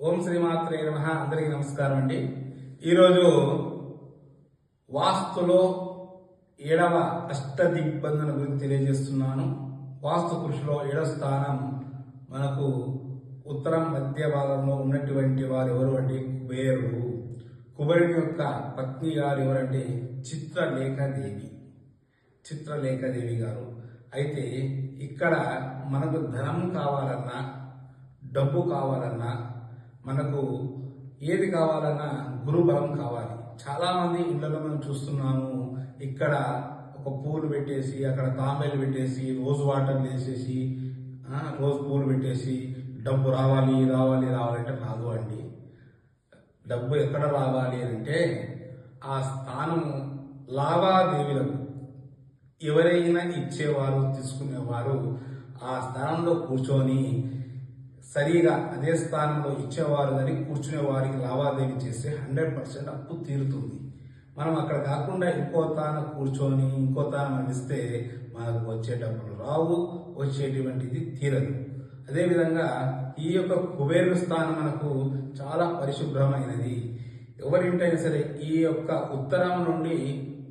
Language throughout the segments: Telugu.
ఓం శ్రీమాత్రే నమ. అందరికీ నమస్కారం అండి ఈరోజు వాస్తులో ఏడవ అష్టదిగ్బంధన గురించి తెలియజేస్తున్నాను. వాస్తు కృషిలో ఏడవ స్థానం మనకు ఉత్తరం మధ్య భాగంలో ఉన్నటువంటి వారు ఎవరు అంటే కుబేరుడు. కుబేరుని యొక్క పత్ని గారు ఎవరంటే చిత్రలేఖదేవి. చిత్రలేఖదేవి గారు. అయితే ఇక్కడ మనకు ధనం కావాలన్నా డబ్బు కావాలన్నా మనకు ఏది కావాలన్నా గురుబలం కావాలి. చాలామంది ఇళ్ళలో మనం చూస్తున్నాము ఇక్కడ ఒక పూలు పెట్టేసి అక్కడ తాంబేలు పెట్టేసి రోజు వాటర్ వేసేసి రోజు పూలు పెట్టేసి డబ్బు రావాలి రావాలి రావాలంటే రాదు అండి. డబ్బు ఎక్కడ రావాలి అంటే ఆ స్థానం లావాదేవీలకు. ఎవరైనా ఇచ్చేవారు తీసుకునేవారు ఆ స్థానంలో కూర్చొని సరిగా అదే స్థానంలో ఇచ్చేవారు కానీ కూర్చునే వారికి లావాదేవీ చేస్తే హండ్రెడ్ పర్సెంట్ అప్పు తీరుతుంది. మనం అక్కడ కాకుండా ఇంకో తాన కూర్చొని ఇంకో తాన అందిస్తే మనకు వచ్చే డబ్బులు రావు వచ్చేటువంటిది తీరదు. అదేవిధంగా ఈ యొక్క కుబేరు స్థానం మనకు చాలా పరిశుభ్రమైనది. ఎవరింటైనా సరే ఈ యొక్క ఉత్తరం నుండి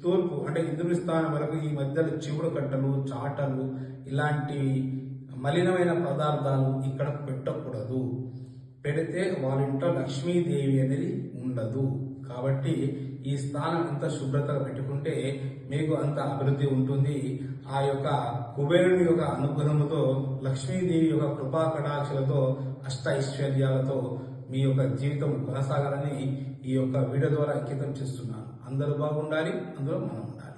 తూర్పు అంటే ఇంద్రుని స్థానం వరకు ఈ మధ్యలో చివుడు కట్టలు చాటలు ఇలాంటి మలినమైన పదార్థాలు ఇక్కడ పెట్టకూడదు. పెడితే వాళ్ళ ఇంట్లో లక్ష్మీదేవి అనేది ఉండదు. కాబట్టి ఈ స్థానం అంత శుభ్రతగా పెట్టుకుంటే మీకు అంత అభివృద్ధి ఉంటుంది. ఆ యొక్క కుబేరుని యొక్క అనుగ్రహంతో లక్ష్మీదేవి యొక్క కృపా కటాక్షలతో అష్ట ఐశ్వర్యాలతో మీ యొక్క జీవితం కొనసాగాలని ఈ యొక్క వీడియో ద్వారా అంకితం చేస్తున్నాను. అందరూ బాగుండాలి అందులో మనం ఉండాలి.